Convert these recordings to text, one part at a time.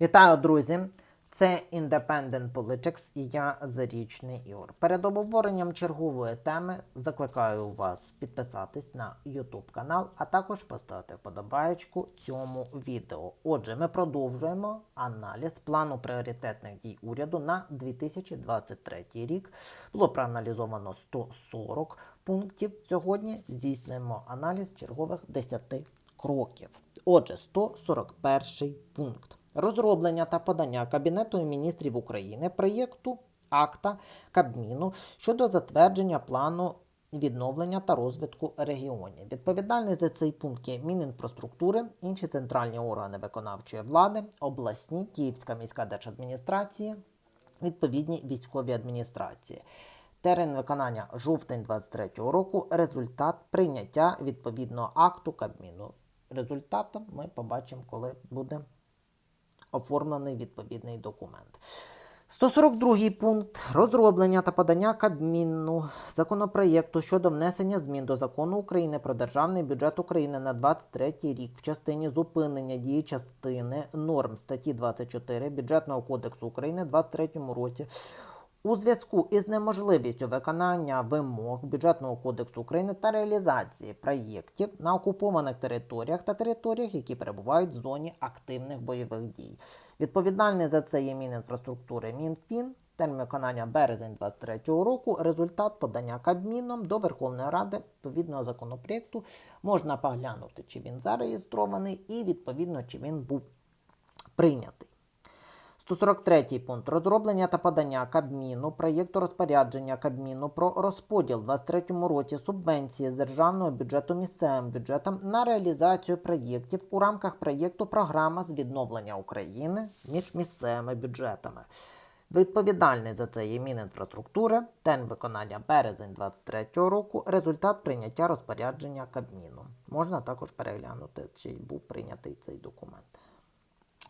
Вітаю, друзі! Це Independent Politics і я Зарічний Ігор. Перед обговоренням чергової теми закликаю вас підписатись на YouTube канал, а також поставити вподобаєчку цьому відео. Отже, ми продовжуємо аналіз плану пріоритетних дій уряду на 2023 рік. Було проаналізовано 140 пунктів. Сьогодні здійснимо аналіз чергових 10 кроків. Отже, 141 пункт. Розроблення та подання Кабінету міністрів України проєкту акта Кабміну щодо затвердження плану відновлення та розвитку регіонів. Відповідальний за цей пункт є Мінінфраструктури, інші центральні органи виконавчої влади, обласні, Київська міська держадміністрація, відповідні військові адміністрації. Термін виконання жовтень 23 року. Результат прийняття відповідного акту Кабміну. Результатом ми побачимо, коли буде оформлений відповідний документ. 142 пункт розроблення та подання Кабміну законопроєкту щодо внесення змін до закону України про державний бюджет України на 23 рік в частині зупинення дії частини норм статті 24 бюджетного кодексу України в 23 році. У зв'язку із неможливістю виконання вимог бюджетного кодексу України та реалізації проєктів на окупованих територіях та територіях, які перебувають в зоні активних бойових дій. Відповідальний за це є Мінінфраструктури Мінфін. Термін виконання березень 2023 року. Результат подання Кабміном до Верховної Ради відповідного законопроєкту можна поглянути, чи він зареєстрований, і відповідно, чи він був прийнятий. 143 пункт. Розроблення та подання Кабміну, проєкту розпорядження Кабміну про розподіл в 2023 році субвенції з державного бюджету місцевим бюджетам на реалізацію проєктів у рамках проєкту Програма з відновлення України між місцевими бюджетами. Відповідальний за це є Мінінфраструктури, термін виконання березень 2023 року, результат прийняття розпорядження Кабміну. Можна також переглянути, чи був прийнятий цей документ.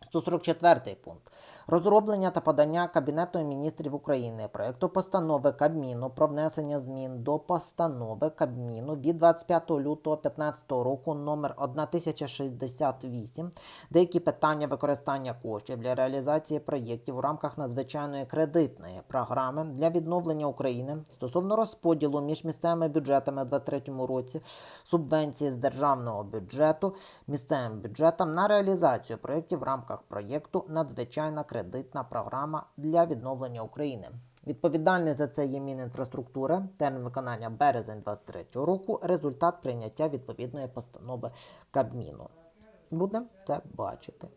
144 пункт. Розроблення та подання Кабінету міністрів України проєкту постанови Кабміну про внесення змін до постанови Кабміну від 25 лютого 2015 року номер 1068 деякі питання використання коштів для реалізації проєктів у рамках надзвичайної кредитної програми для відновлення України стосовно розподілу між місцевими бюджетами у 2023 році субвенції з державного бюджету місцевим бюджетам на реалізацію проєктів в рамках проєкту Надзвичайна кредитна програма для відновлення України. Відповідальний за це є Мінінфраструктури, термін виконання березень 2023 року, результат прийняття відповідної постанови Кабміну. Будемо це бачити.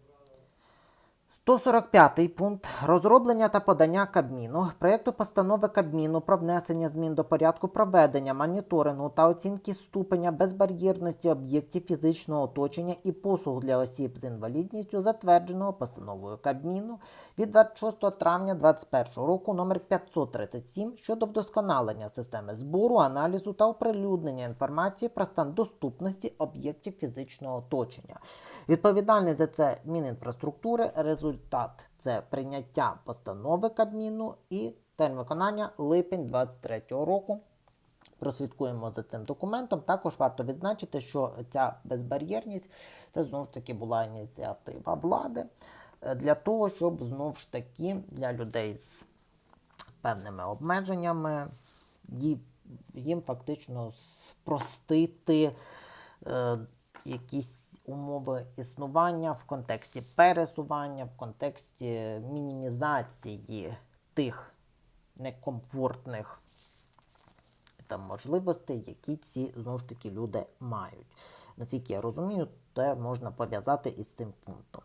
145 пункт розроблення та подання Кабміну проєкту постанови Кабміну про внесення змін до порядку проведення моніторингу та оцінки ступеня безбар'єрності об'єктів фізичного оточення і послуг для осіб з інвалідністю, затвердженого постановою Кабміну від 26 травня 2021 року номер 537 щодо вдосконалення системи збору, аналізу та оприлюднення інформації про стан доступності об'єктів фізичного оточення. Відповідальний за це Мінінфраструктури. Результат це прийняття постанови Кабміну і термін виконання липень 2023 року. Прослідкуємо за цим документом. Також варто відзначити, що ця безбар'єрність це знову ж таки була ініціатива влади е, для того, щоб знову ж таки для людей з певними обмеженнями їм фактично спростити е, якісь умови існування в контексті пересування, в контексті мінімізації тих некомфортних там можливостей, які ці знову ж таки люди мають. Наскільки я розумію, це можна пов'язати із цим пунктом.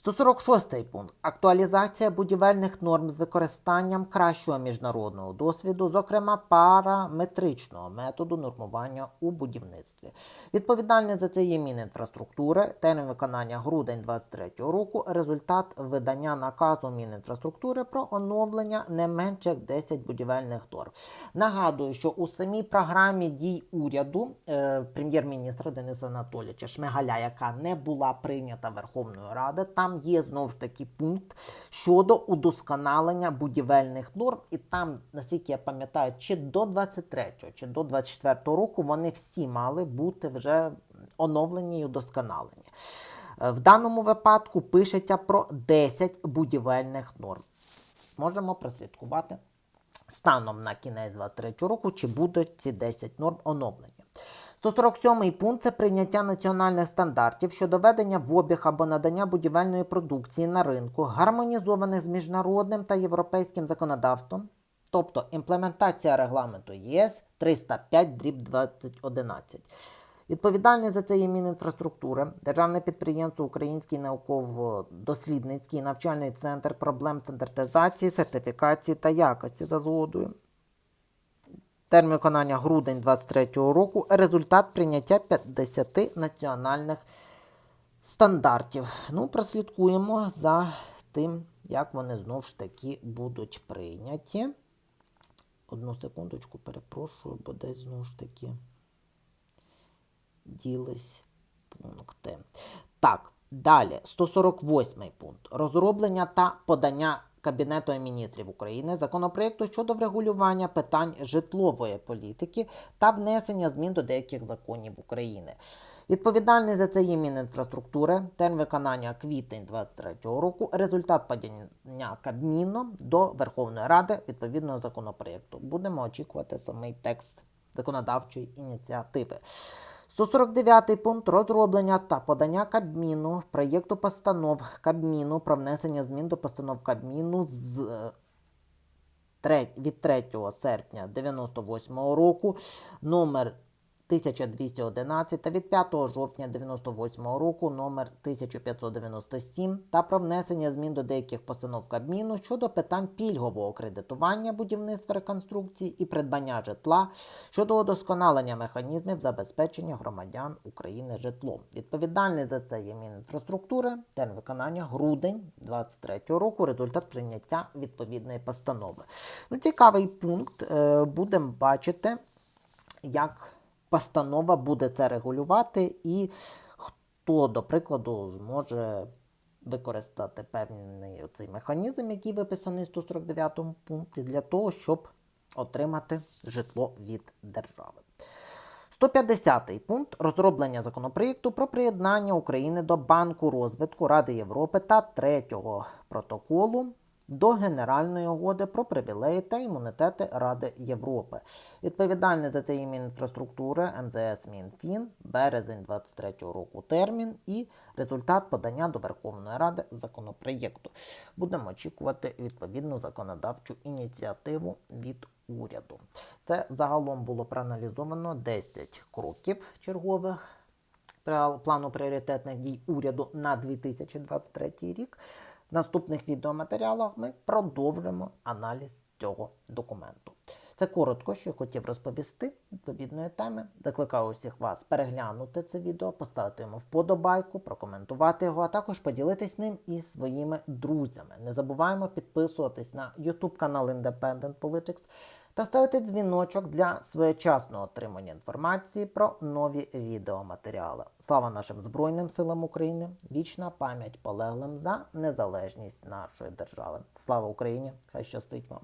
146 пункт. Актуалізація будівельних норм з використанням кращого міжнародного досвіду, зокрема параметричного методу нормування у будівництві. Відповідальний за це є Мінінфраструктури, термін виконання грудень 2023 року, результат видання наказу Мінінфраструктури про оновлення не менше як 10 будівельних норм. Нагадую, що у самій програмі дій уряду е, прем'єр-міністра Дениса Анатолійовича Шмигаля, яка не була прийнята Верховною Радою, там є знову ж таки пункт щодо удосконалення будівельних норм, і там, наскільки я пам'ятаю, чи до 23 чи до 24 року вони всі мали бути вже оновлені і удосконалені. Е, В даному випадку пишеться про 10 будівельних норм. Можемо прослідкувати станом на кінець 2023 року, чи будуть ці 10 норм оновлені. 147 пункт це прийняття національних стандартів щодо ведення в обіг або надання будівельної продукції на ринку, гармонізованих з міжнародним та європейським законодавством, тобто імплементація регламенту ЄС 305 2011. Відповідальний за це є Мінінфраструктури, Державне підприємство Український науково-дослідницький навчальний центр проблем стандартизації, сертифікації та якості за згодою. Термін виконання грудень 2023 року. Результат прийняття 50 національних стандартів. Ну, прослідкуємо за тим, як вони знову ж таки будуть прийняті. Одну секундочку, перепрошую, бо десь знову ж таки ділись пункти. Так, далі, 148 пункт. Розроблення та подання Кабінету міністрів України законопроекту щодо врегулювання питань житлової політики та внесення змін до деяких законів України. Відповідальний за це є Мінінфраструктури, термін виконання квітень 2023 року, результат подання Кабміну до Верховної Ради відповідного законопроекту. Будемо очікувати самий текст законодавчої ініціативи. 149 пункт розроблення та подання Кабміну проєкту постанов Кабміну про внесення змін до постанов Кабміну з е, від 3 серпня 98 року номер 1211 та від 5 жовтня 98 року номер 1597 та про внесення змін до деяких постанов Кабміну щодо питань пільгового кредитування будівництва реконструкції і придбання житла щодо удосконалення механізмів забезпечення громадян України житлом. Відповідальний за це є Мінінфраструктури, термін виконання грудень 23 року, результат прийняття відповідної постанови. Ну, цікавий пункт. Е, Будемо бачити, як постанова буде це регулювати, і хто, до прикладу, зможе використати певний цей механізм, який виписаний в 149 пункті, для того, щоб отримати житло від держави. 150 пункт розроблення законопроєкту про приєднання України до Банку розвитку Ради Європи та третього протоколу до Генеральної угоди про привілеї та імунітети Ради Європи. Відповідальний за це є Мінінфраструктури, МЗС Мінфін, березень 23 року термін і результат подання до Верховної Ради законопроєкту. Будемо очікувати відповідну законодавчу ініціативу від уряду. Це загалом було проаналізовано 10 кроків чергових плану пріоритетних дій уряду на 2023 рік. В наступних відеоматеріалах ми продовжимо аналіз цього документу. Це коротко, що я хотів розповісти відповідної теми. Закликаю усіх вас переглянути це відео, поставити йому вподобайку, прокоментувати його, а також поділитись ним із своїми друзями. Не забуваємо підписуватись на YouTube канал Independent Politics та ставити дзвіночок для своєчасного отримання інформації про нові відеоматеріали. Слава нашим Збройним силам України! Вічна пам'ять полеглим за незалежність нашої держави. Слава Україні! Хай щастить вам!